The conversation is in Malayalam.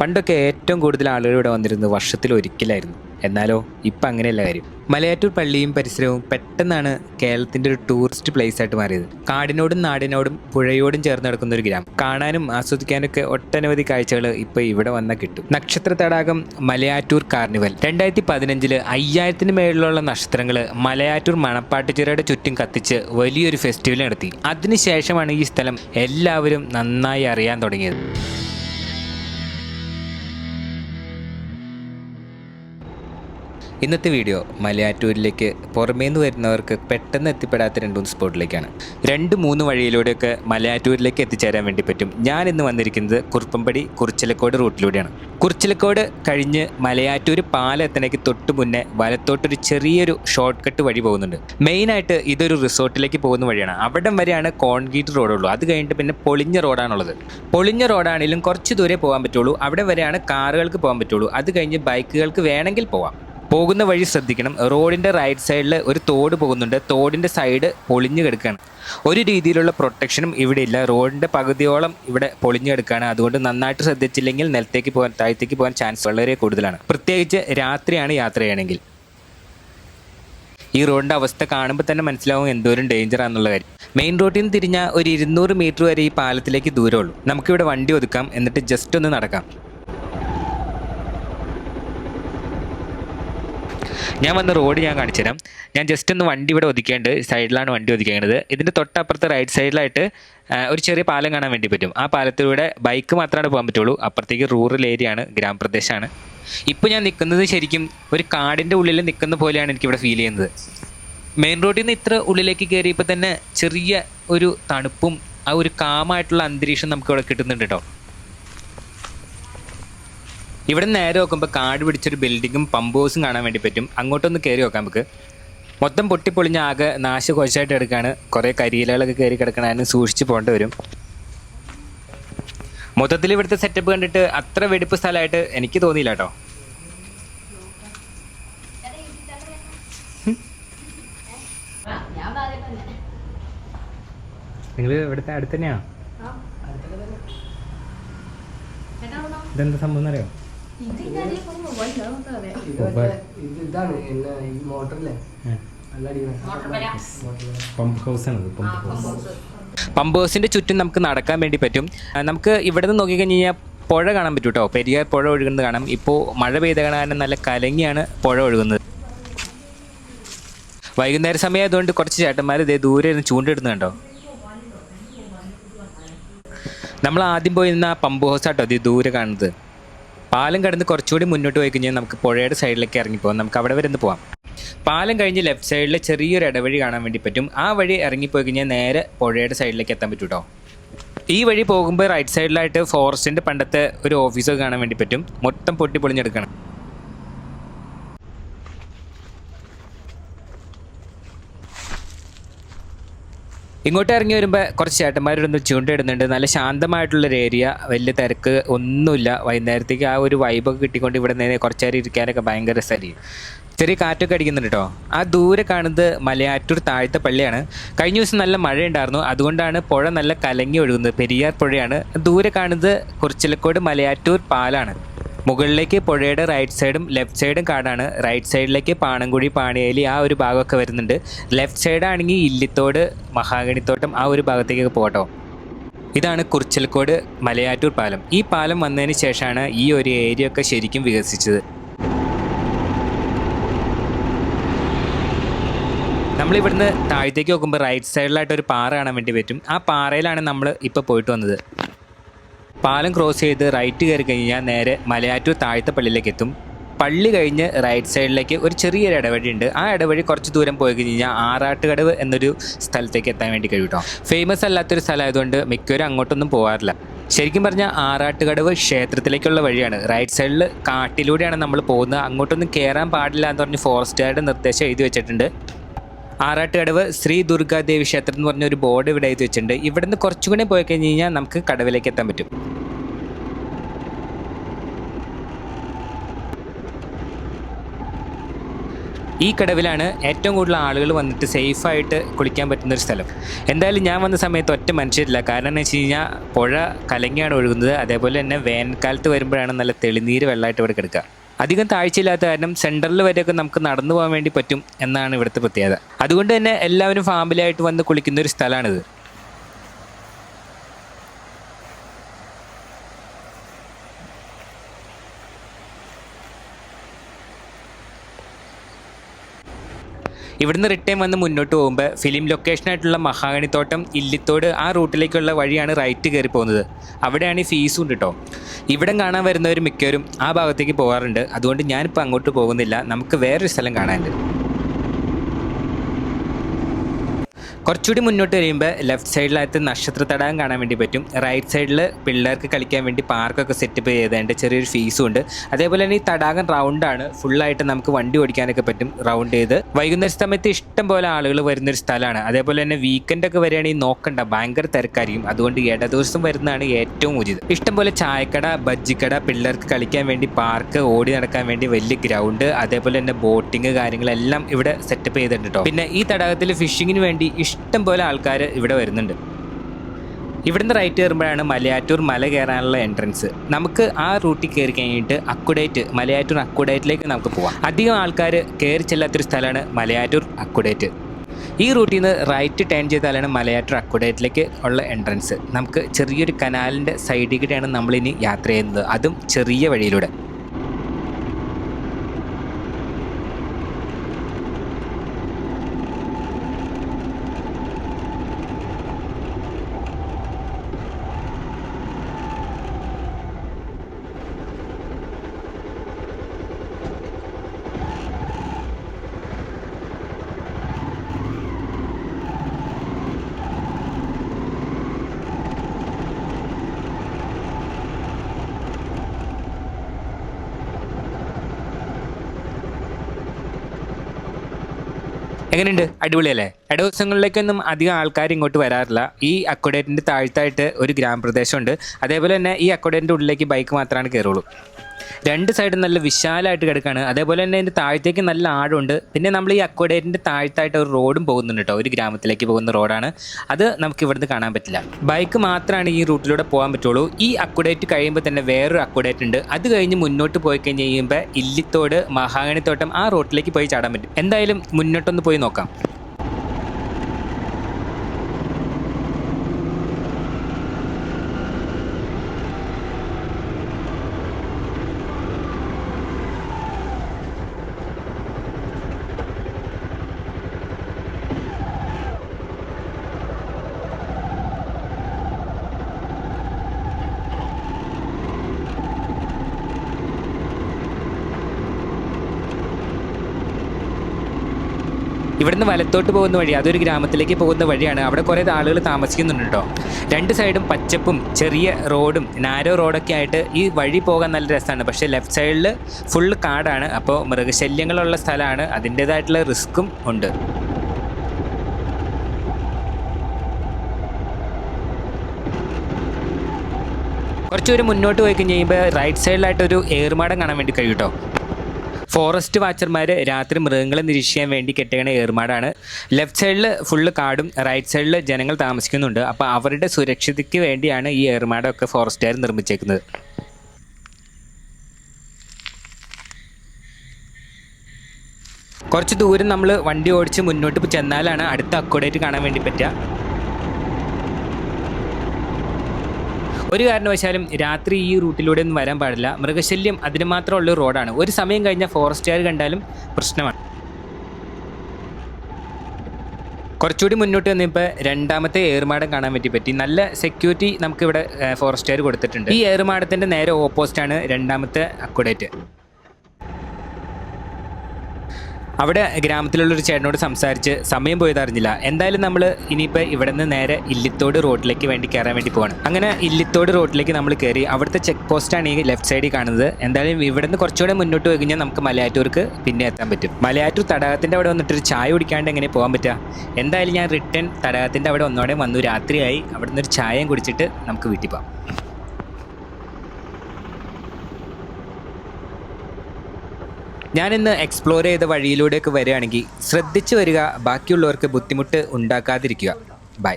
പണ്ടൊക്കെ ഏറ്റവും കൂടുതൽ ആളുകൾ ഇവിടെ വന്നിരുന്നത് വർഷത്തിൽ ഒരിക്കലായിരുന്നു. എന്നാലോ ഇപ്പം അങ്ങനെയല്ല കാര്യം. മലയാറ്റൂർ പള്ളിയും പരിസരവും പെട്ടെന്നാണ് കേരളത്തിന്റെ ഒരു ടൂറിസ്റ്റ് പ്ലേസ് ആയിട്ട് മാറിയത്. കാടിനോടും നാടിനോടും പുഴയോടും ചേർന്ന് കിടക്കുന്ന ഒരു ഗ്രാമം. കാണാനും ആസ്വദിക്കാനൊക്കെ ഒട്ടനവധി കാഴ്ചകൾ ഇപ്പോൾ ഇവിടെ വന്നാൽ കിട്ടും. നക്ഷത്ര തടാകം മലയാറ്റൂർ കാർണിവൽ. രണ്ടായിരത്തി പതിനഞ്ചിൽ അയ്യായിരത്തിന് മേളിലുള്ള നക്ഷത്രങ്ങൾ മലയാറ്റൂർ മണപ്പാട്ടുചിറയുടെ ചുറ്റും കത്തിച്ച് വലിയൊരു ഫെസ്റ്റിവൽ നടത്തി. അതിനുശേഷമാണ് ഈ സ്ഥലം എല്ലാവരും നന്നായി അറിയാൻ തുടങ്ങിയത്. ഇന്നത്തെ വീഡിയോ മലയാറ്റൂരിലേക്ക് പുറമേ നിന്ന് വരുന്നവർക്ക് പെട്ടെന്ന് എത്തിപ്പെടാത്ത രണ്ട് മൂന്ന് സ്പോട്ടിലേക്കാണ്. രണ്ട് മൂന്ന് വഴിയിലൂടെയൊക്കെ മലയാറ്റൂരിലേക്ക് എത്തിച്ചേരാൻ വേണ്ടി പറ്റും. ഞാൻ ഇന്ന് വന്നിരിക്കുന്നത് കുറുപ്പമ്പടി കുറിച്ചിലക്കോട് റൂട്ടിലൂടെയാണ്. കുറിച്ചിലക്കോട് കഴിഞ്ഞ് മലയാറ്റൂർ പാലത്തിനേക്ക് തൊട്ട് മുന്നേ വലത്തോട്ടൊരു ചെറിയൊരു ഷോർട്ട് കട്ട് വഴി പോകുന്നുണ്ട്. മെയിനായിട്ട് ഇതൊരു റിസോർട്ടിലേക്ക് പോകുന്ന വഴിയാണ്. അവിടം വരെയാണ് കോൺക്രീറ്റ് റോഡുള്ളൂ. അത് കഴിഞ്ഞിട്ട് പിന്നെ പൊളിഞ്ഞ റോഡാണുള്ളത്. പൊളിഞ്ഞ റോഡാണെങ്കിലും കുറച്ച് ദൂരെ പോകാൻ പറ്റുള്ളൂ. അവിടെ വരെയാണ് കാറുകൾക്ക് പോകാൻ പറ്റുള്ളൂ. അത് കഴിഞ്ഞ് ബൈക്കുകൾക്ക് വേണമെങ്കിൽ പോവാം. പോകുന്ന വഴി ശ്രദ്ധിക്കണം. റോഡിന്റെ റൈറ്റ് സൈഡിൽ ഒരു തോട് പോകുന്നുണ്ട്. തോടിന്റെ സൈഡ് പൊളിഞ്ഞു കിടക്കുകയാണ് ഒരു രീതിയിലുള്ള പ്രൊട്ടക്ഷനും ഇവിടെ ഇല്ല. റോഡിന്റെ പകുതിയോളം ഇവിടെ പൊളിഞ്ഞു കിടക്കുകയാണ് അതുകൊണ്ട് നന്നായിട്ട് ശ്രദ്ധിച്ചില്ലെങ്കിൽ നിലത്തേക്ക് പോകാൻ താഴത്തേക്ക് പോകാൻ ചാൻസ് വളരെ കൂടുതലാണ്. പ്രത്യേകിച്ച് രാത്രിയാണ് യാത്ര ചെയ്യണമെങ്കിൽ ഈ റോഡിന്റെ അവസ്ഥ കാണുമ്പോൾ തന്നെ മനസ്സിലാവും എന്തോരം ഡേഞ്ചർ ആണെന്നുള്ള കാര്യം. മെയിൻ റോഡിൽ നിന്ന് തിരിഞ്ഞാൽ ഒരു ഇരുന്നൂറ് മീറ്റർ വരെ ഈ പാലത്തിലേക്ക് ദൂരമുള്ളൂ നമുക്കിവിടെ വണ്ടി ഒതുക്കാം. എന്നിട്ട് ജസ്റ്റ് ഒന്ന് നടക്കാം. ഞാൻ വന്ന റോഡ് ഞാൻ കാണിച്ചു തരാം. ഞാൻ ജസ്റ്റ് ഒന്ന് വണ്ടി ഇവിടെ ഒതുക്കേണ്ടത് സൈഡിലാണ് വണ്ടി ഒതുക്കേണ്ടത് ഇതിന്റെ തൊട്ടപ്പുറത്ത് റൈറ്റ് സൈഡിലായിട്ട് ഒരു ചെറിയ പാലം കാണാൻ വേണ്ടി പറ്റും. ആ പാലത്തിലൂടെ ബൈക്ക് മാത്രമാണ് പോകാൻ പറ്റുള്ളൂ. അപ്പുറത്തേക്ക് റൂറൽ ഏരിയ ആണ് ഗ്രാമപ്രദേശമാണ്. ഇപ്പോൾ ഞാൻ നിൽക്കുന്നത് ശരിക്കും ഒരു കാടിന്റെ ഉള്ളിൽ നിൽക്കുന്ന പോലെയാണ് എനിക്കിവിടെ ഫീൽ ചെയ്യുന്നത്. മെയിൻ റോഡിൽ നിന്ന് ഇത്ര ഉള്ളിലേക്ക് കയറിയപ്പോൾ തന്നെ ചെറിയ ഒരു തണുപ്പും ആ ഒരു കാമായിട്ടുള്ള അന്തരീക്ഷം നമുക്കിവിടെ കിട്ടുന്നുണ്ട് കേട്ടോ. ഇവിടെ നേരെ നോക്കുമ്പോൾ കാട് പിടിച്ചൊരു ബിൽഡിങ്ങും പമ്പ് ഹൗസും കാണാൻ വേണ്ടി പറ്റും. അങ്ങോട്ടൊന്ന് കയറി നോക്കാം നമുക്ക്. മൊത്തം പൊട്ടിപ്പൊളിഞ്ഞ ആകെ നാശകോശമായിട്ട് എടുക്കാണ് കുറേ കരിയിലകളൊക്കെ കയറി കിടക്കണം അതിന് സൂക്ഷിച്ച് പോകേണ്ടി വരും. മൊത്തത്തിൽ ഇവിടുത്തെ സെറ്റപ്പ് കണ്ടിട്ട് അത്ര വെടിപ്പ് സ്ഥലമായിട്ട് എനിക്ക് തോന്നിയില്ല കേട്ടോ. നിങ്ങൾ ഇവിടുത്തെ അടുത്ത് തന്നെയാണോ? ഇതെന്താ സംഭവം എന്നറിയോ? ഇതാണ് എന്നാ ഈ മോട്ടറില്ലേ നല്ല അടിക്കണം പമ്പ് ഹൗസ് ആണ് പമ്പ് ഹൗസ് പമ്പ് ഹൗസിന്റെ ചുറ്റും നമുക്ക് നടക്കാൻ വേണ്ടി പറ്റും. നമുക്ക് ഇവിടെ നിന്ന് നോക്കിക്കഴിഞ്ഞ് കഴിഞ്ഞാൽ പുഴ കാണാൻ പറ്റും കേട്ടോ. പെരിയാർ പുഴ ഒഴുകുന്നത് കാണാം. ഇപ്പോൾ മഴ പെയ്ത കാരണം നല്ല കലങ്ങിയാണ് പുഴ ഒഴുകുന്നത്. വൈകുന്നേര സമയം ആയതുകൊണ്ട് കുറച്ച് ചേട്ടന്മാർ ഇതേ ദൂരെ ഇരുന്ന് ചൂണ്ടിടുന്നുണ്ടോ നമ്മൾ ആദ്യം പോയിരുന്ന പമ്പ് ഹൗസ് ആട്ടോ ഇത് ദൂരെ കാണുന്നത്. പാലം കടന്ന് കുറച്ചുകൂടി മുന്നോട്ട് പോയി കഴിഞ്ഞാൽ നമുക്ക് പുഴയുടെ സൈഡിലേക്ക് ഇറങ്ങിപ്പോകാം. നമുക്ക് അവിടെ വരെ ഒന്ന് പോവാം. പാലം കഴിഞ്ഞ് ലെഫ്റ്റ് സൈഡിൽ ചെറിയൊരു ഇടവഴി കാണാൻ വേണ്ടി പറ്റും. ആ വഴി ഇറങ്ങിപ്പോയി കഴിഞ്ഞാൽ നേരെ പുഴയുടെ സൈഡിലേക്ക് എത്താൻ പറ്റും കേട്ടോ ഈ വഴി പോകുമ്പോൾ റൈറ്റ് സൈഡിലായിട്ട് ഫോറസ്റ്റിന്റെ പണ്ടത്തെ ഒരു ഓഫീസൊക്കെ കാണാൻ വേണ്ടി പറ്റും. മൊത്തം പൊട്ടി പൊളിഞ്ഞെടുക്കണം ഇങ്ങോട്ട് ഇറങ്ങി വരുമ്പോൾ കുറച്ച് ചേട്ടന്മാരൊന്ന് ചൂണ്ടയിടുന്നുണ്ട്. നല്ല ശാന്തമായിട്ടുള്ളൊരു ഏരിയ വലിയ തിരക്ക് ഒന്നുമില്ല. വൈകുന്നേരത്തേക്ക് ആ ഒരു വൈബൊക്കെ കിട്ടിക്കൊണ്ട് ഇവിടെ നിന്ന് കുറച്ച് നേരം ഇരിക്കാനൊക്കെ ഭയങ്കര രസമായിരിക്കും ചെറിയ കാറ്റൊക്കെ അടിക്കുന്നുണ്ട് കേട്ടോ ആ ദൂരെ കാണുന്നത് മലയാറ്റൂർ താഴത്തെ പള്ളിയാണ്. കഴിഞ്ഞ ദിവസം നല്ല മഴയുണ്ടായിരുന്നു. അതുകൊണ്ടാണ് പുഴ നല്ല കലങ്ങി ഒഴുകുന്നത്. പെരിയാർ പുഴയാണ്. ദൂരെ കാണുന്നത് കുറിച്ചിലക്കോട് മലയാറ്റൂർ പാലാണ്. മുകളിലേക്ക് പുഴയുടെ റൈറ്റ് സൈഡും ലെഫ്റ്റ് സൈഡും കാടാണ്. റൈറ്റ് സൈഡിലേക്ക് പാണങ്കുഴി പാണിയേലി ആ ഒരു ഭാഗമൊക്കെ വരുന്നുണ്ട്. ലെഫ്റ്റ് സൈഡാണെങ്കിൽ ഇല്ലിത്തോട് മഹാഗണിത്തോട്ടം ആ ഒരു ഭാഗത്തേക്കൊക്കെ പോകട്ടോ. ഇതാണ് കുറിച്ചൽക്കോട് മലയാറ്റൂർ പാലം. ഈ പാലം വന്നതിന് ശേഷമാണ് ഈ ഒരു ഏരിയ ഒക്കെ ശരിക്കും വികസിച്ചത്. നമ്മളിവിടുന്ന് താഴത്തേക്ക് നോക്കുമ്പോൾ റൈറ്റ് സൈഡിലായിട്ട് ഒരു പാറ കാണാൻ വേണ്ടി പറ്റും. ആ പാറയിലാണ് നമ്മൾ ഇപ്പോൾ പോയിട്ട് വന്നത്. പാലം ക്രോസ് ചെയ്ത് റൈറ്റ് കയറി കഴിഞ്ഞാൽ നേരെ മലയാറ്റൂർ താഴത്തെ പള്ളിയിലേക്ക് എത്തും. പള്ളി കഴിഞ്ഞ് റൈറ്റ് സൈഡിലേക്ക് ഒരു ചെറിയൊരു ഇടവഴി ഉണ്ട് ആ ഇടവഴി കുറച്ച് ദൂരം പോയി കഴിഞ്ഞാൽ ആറാട്ടുകടവ് എന്നൊരു സ്ഥലത്തേക്ക് എത്താൻ വേണ്ടി കഴിയും കേട്ടോ ഫേമസ് അല്ലാത്തൊരു സ്ഥലമായതുകൊണ്ട് മിക്കവരും അങ്ങോട്ടൊന്നും പോകാറില്ല ശരിക്കും പറഞ്ഞാൽ ആറാട്ടുകടവ് ക്ഷേത്രത്തിലേക്കുള്ള വഴിയാണ്. റൈറ്റ് സൈഡിൽ കാട്ടിലൂടെയാണ് നമ്മൾ പോകുന്നത്. അങ്ങോട്ടൊന്നും കയറാൻ പാടില്ല എന്ന് പറഞ്ഞ് ഫോറസ്റ്റുകാരുടെ നിർദ്ദേശം എഴുതി വെച്ചിട്ടുണ്ട്. ആറാട്ടുകടവ് ശ്രീ ദുർഗാദേവി ക്ഷേത്രം എന്ന് പറഞ്ഞ ഒരു ബോർഡ് ഇവിടെ എഴുതി വെച്ചിട്ടുണ്ട്. ഇവിടുന്ന് കുറച്ചുകൂടി പോയി കഴിഞ്ഞ് കഴിഞ്ഞാൽ നമുക്ക് കടവിലേക്ക് എത്താൻ പറ്റും. ഈ കടവിലാണ് ഏറ്റവും കൂടുതൽ ആളുകൾ വന്നിട്ട് സേഫായിട്ട് കുളിക്കാൻ പറ്റുന്ന ഒരു സ്ഥലം. എന്തായാലും ഞാൻ വന്ന സമയത്ത് ഒറ്റ മനുഷ്യരില്ല. കാരണം എന്ന് വെച്ച് കഴിഞ്ഞാൽ പുഴ കലങ്ങിയാണ് ഒഴുകുന്നത്. അതേപോലെ തന്നെ വേനൽക്കാലത്ത് വരുമ്പോഴാണ് നല്ല തെളിനീര് വെള്ളമായിട്ട് ഇവിടെ കിടക്കുക. അധികം താഴ്ചയില്ലാത്ത കാരണം സെന്ററിൽ വരെയൊക്കെ നമുക്ക് നടന്നു പോകാൻ വേണ്ടി പറ്റും എന്നാണ് ഇവിടുത്തെ പ്രത്യേകത. അതുകൊണ്ട് തന്നെ എല്ലാവരും ഫാമിലിയായിട്ട് വന്ന് കുളിക്കുന്ന ഒരു സ്ഥലമാണിത്. ഇവിടുന്ന് റിട്ടേൺ വന്ന് മുന്നോട്ട് പോകുമ്പോൾ ഫിലിം ലൊക്കേഷനായിട്ടുള്ള മഹാഗണിത്തോട്ടം ഇല്ലിത്തോട് ആ റൂട്ടിലേക്കുള്ള വഴിയാണ് റൈറ്റ് കയറി പോകുന്നത്. അവിടെയാണ് ഈ ഫീസും കേട്ടോ ഇവിടം കാണാൻ വരുന്നവർ മിക്കവരും ആ ഭാഗത്തേക്ക് പോകാറുണ്ട്. അതുകൊണ്ട് ഞാനിപ്പോൾ അങ്ങോട്ട് പോകുന്നില്ല. നമുക്ക് വേറൊരു സ്ഥലം കാണാനുണ്ട്. കുറച്ചുകൂടി മുന്നോട്ട് വരുമ്പോൾ ലെഫ്റ്റ് സൈഡിലായിട്ട് നക്ഷത്ര തടാകം കാണാൻ വേണ്ടി പറ്റും. റൈറ്റ് സൈഡിൽ പിള്ളേർക്ക് കളിക്കാൻ വേണ്ടി പാർക്കൊക്കെ സെറ്റപ്പ് ചെയ്തതിന്റെ ചെറിയൊരു ഫീസും ഉണ്ട്. അതേപോലെ തന്നെ ഈ തടാകം റൗണ്ടാണ് ഫുള്ളായിട്ട് നമുക്ക് വണ്ടി ഓടിക്കാനൊക്കെ പറ്റും റൗണ്ട് ചെയ്ത്. വൈകുന്നേര സമയത്ത് ഇഷ്ടം പോലെ ആളുകൾ വരുന്നൊരു സ്ഥലമാണ്. അതേപോലെ തന്നെ വീക്കെൻഡ് ഒക്കെ വരികയാണെങ്കിൽ നോക്കണ്ട ഭയങ്കര തിരക്കായിരിക്കും. അതുകൊണ്ട് ഇടദിവസം വരുന്നതാണ് ഏറ്റവും ഉചിതം. ഇഷ്ടം പോലെ ചായക്കട ബജ്ജിക്കട പിള്ളേർക്ക് കളിക്കാൻ വേണ്ടി പാർക്ക് ഓടി നടക്കാൻ വേണ്ടി വലിയ ഗ്രൗണ്ട് അതേപോലെ തന്നെ ബോട്ടിങ് കാര്യങ്ങളെല്ലാം ഇവിടെ സെറ്റപ്പ് ചെയ്തിട്ടുണ്ട് കേട്ടോ പിന്നെ ഈ തടാകത്തിൽ ഫിഷിങ്ങിന് വേണ്ടി ഇഷ്ടം പോലെ ആൾക്കാർ ഇവിടെ വരുന്നുണ്ട്. ഇവിടുന്ന് റൈറ്റ് കയറുമ്പോഴാണ് മലയാറ്റൂർ മല കയറാനുള്ള എൻട്രൻസ് നമുക്ക് ആ റൂട്ടിൽ കയറി കഴിഞ്ഞിട്ട് അക്കുഡേറ്റ് മലയാറ്റൂർ അക്കുഡേറ്റിലേക്ക് നമുക്ക് പോവാം. അധികം ആൾക്കാർ കയറി ചെല്ലാത്തൊരു സ്ഥലമാണ് മലയാറ്റൂർ അക്കുഡേറ്റ് ഈ റൂട്ടിൽ നിന്ന് റൈറ്റ് ടേൺ ചെയ്താലാണ് മലയാറ്റൂർ അക്കുഡേറ്റിലേക്ക് ഉള്ള എൻട്രൻസ് നമുക്ക് ചെറിയൊരു കനാലിന്റെ സൈഡിൽ കൂടെയാണ് നമ്മളിനി യാത്ര ചെയ്യുന്നത്. അതും ചെറിയ വഴിയിലൂടെ. എങ്ങനെയുണ്ട്? അടിപൊളിയല്ലേ? ദിവസങ്ങളിലേക്കൊന്നും അധികം ആൾക്കാർ ഇങ്ങോട്ട് വരാറില്ല. ഈ അക്കോഡേറ്റിന്റെ താഴ്ത്തായിട്ട് ഒരു ഗ്രാമപ്രദേശമുണ്ട്. അതേപോലെ തന്നെ ഈ അക്കോഡേറ്റിന്റെ ഉള്ളിലേക്ക് ബൈക്ക് മാത്രമാണ് കയറുള്ളൂ രണ്ട് സൈഡും നല്ല വിശാലമായിട്ട് കിടക്കുകയാണ് അതേപോലെ തന്നെ അതിന്റെ താഴത്തേക്ക് നല്ല ആഴമുണ്ട്. പിന്നെ നമ്മൾ ഈ അക്വഡേറ്റിന്റെ താഴത്തായിട്ട് ഒരു റോഡും പോകുന്നുണ്ട് കേട്ടോ ഒരു ഗ്രാമത്തിലേക്ക് പോകുന്ന റോഡാണ് അത് നമുക്ക് ഇവിടുന്ന് കാണാൻ പറ്റില്ല. ബൈക്ക് മാത്രമാണ് ഈ റൂട്ടിലൂടെ പോകാൻ പറ്റുള്ളൂ. ഈ അക്വഡേറ്റ് കഴിയുമ്പോൾ തന്നെ വേറൊരു അക്വഡേറ്റ് ഉണ്ട്. അത് കഴിഞ്ഞ് മുന്നോട്ട് പോയി കഴിഞ്ഞ് കഴിയുമ്പോൾ ഇല്ലിത്തോട് മഹാഗണിത്തോട്ടം ആ റോട്ടിലേക്ക് പോയി ചാടാൻ പറ്റും. എന്തായാലും മുന്നോട്ടൊന്ന് പോയി നോക്കാം. ഇവിടുന്ന് വലത്തോട്ട് പോകുന്ന വഴി അതൊരു ഗ്രാമത്തിലേക്ക് പോകുന്ന വഴിയാണ്. അവിടെ കുറേ ആളുകൾ താമസിക്കുന്നുണ്ട്? കേട്ടോ രണ്ട് സൈഡും പച്ചപ്പും ചെറിയ റോഡും നാരോ റോഡൊക്കെ ആയിട്ട് ഈ വഴി പോകാൻ നല്ല രസമാണ്. പക്ഷേ ലെഫ്റ്റ് സൈഡിൽ ഫുള്ള് കാടാണ്. അപ്പോൾ മൃഗശല്യങ്ങളുള്ള സ്ഥലമാണ്. അതിന്റേതായിട്ടുള്ള റിസ്ക്കും ഉണ്ട്. കുറച്ചൊരു മുന്നോട്ട് പോയി കഴിഞ്ഞ് കഴിയുമ്പോൾ റൈറ്റ് സൈഡിലായിട്ടൊരു ഏറുമാടം കാണാൻ വേണ്ടി കഴിയും കേട്ടോ. ഫോറസ്റ്റ് വാച്ചർമാർ രാത്രി മൃഗങ്ങളെ നിരീക്ഷിക്കാൻ വേണ്ടി കെട്ടിയണ ഏർമാടാണ്. ലെഫ്റ്റ് സൈഡിൽ ഫുള്ള് കാടും റൈറ്റ് സൈഡിൽ ജനങ്ങൾ താമസിക്കുന്നുണ്ട്. അപ്പോൾ അവരുടെ സുരക്ഷയ്ക്ക് വേണ്ടിയാണ് ഈ ഏർമാടമൊക്കെ ഫോറസ്റ്റുകാർ നിർമ്മിച്ചേക്കുന്നത്. കുറച്ച് ദൂരം നമ്മൾ വണ്ടി ഓടിച്ച് മുന്നോട്ട് ചെന്നാലാണ് അടുത്ത അക്കോഡേറ്റ് കാണാൻ വേണ്ടി പറ്റുക. ഒരു കാരണവശാലും രാത്രി ഈ റൂട്ടിലൂടെ ഒന്നും വരാൻ പാടില്ല. മൃഗശല്യം അതിന് മാത്രമുള്ള റോഡാണ്. ഒരു സമയം കഴിഞ്ഞാൽ ഫോറസ്റ്റുകാർ കണ്ടാലും പ്രശ്നമാണ്. കുറച്ചുകൂടി മുന്നോട്ട് വന്നപ്പോൾ രണ്ടാമത്തെ ഏറുമാടം കാണാൻ വേണ്ടി പറ്റി. നല്ല സെക്യൂരിറ്റി നമുക്കിവിടെ ഫോറസ്റ്റുകാർ കൊടുത്തിട്ടുണ്ട്. ഈ ഏറുമാടത്തിന്റെ നേരെ ഓപ്പോസിറ്റാണ് രണ്ടാമത്തെ അക്കുഡേറ്റ് അവിടെ ഗ്രാമത്തിലുള്ള ഒരു ചേട്ടനോട് സംസാരിച്ച് സമയം പോയത് അറിഞ്ഞില്ല. എന്തായാലും നമ്മൾ ഇനിയിപ്പോൾ ഇവിടെ നിന്ന് നേരെ ഇല്ലിത്തോട് റോഡിലേക്ക് വേണ്ടി കയറാൻ വേണ്ടി പോകണം അങ്ങനെ ഇല്ലിത്തോട് റോഡിലേക്ക് നമ്മൾ കയറി അവിടുത്തെ ചെക്ക് പോസ്റ്റാണ് ഈ ലെഫ്റ്റ് സൈഡിൽ കാണുന്നത്. എന്തായാലും ഇവിടെ നിന്ന് കുറച്ചുകൂടെ മുന്നോട്ട് പോയി കഴിഞ്ഞാൽ നമുക്ക് മലയാറ്റൂർക്ക് പിന്നെ എത്താൻ പറ്റും. മലയാറ്റൂർ തടാകത്തിന്റെ അവിടെ വന്നിട്ട് ഒരു ചായ കുടിക്കാണ്ട് എങ്ങനെ പോകാൻ പറ്റുക? എന്തായാലും ഞാൻ റിട്ടേൺ തടാകത്തിന്റെ അവിടെ ഒന്നോടെ വന്നു. രാത്രിയായി. അവിടെ നിന്ന് ഒരു ചായയും കുടിച്ചിട്ട് നമുക്ക് വീട്ടിൽ പോകാം ഞാനിന്ന് എക്സ്പ്ലോർ ചെയ്ത വഴിയിലൂടെയൊക്കെ വരികയാണെങ്കിൽ ശ്രദ്ധിച്ചു വരിക ബാക്കിയുള്ളവർക്ക് ബുദ്ധിമുട്ട് ഉണ്ടാക്കാതിരിക്കുക. ബൈ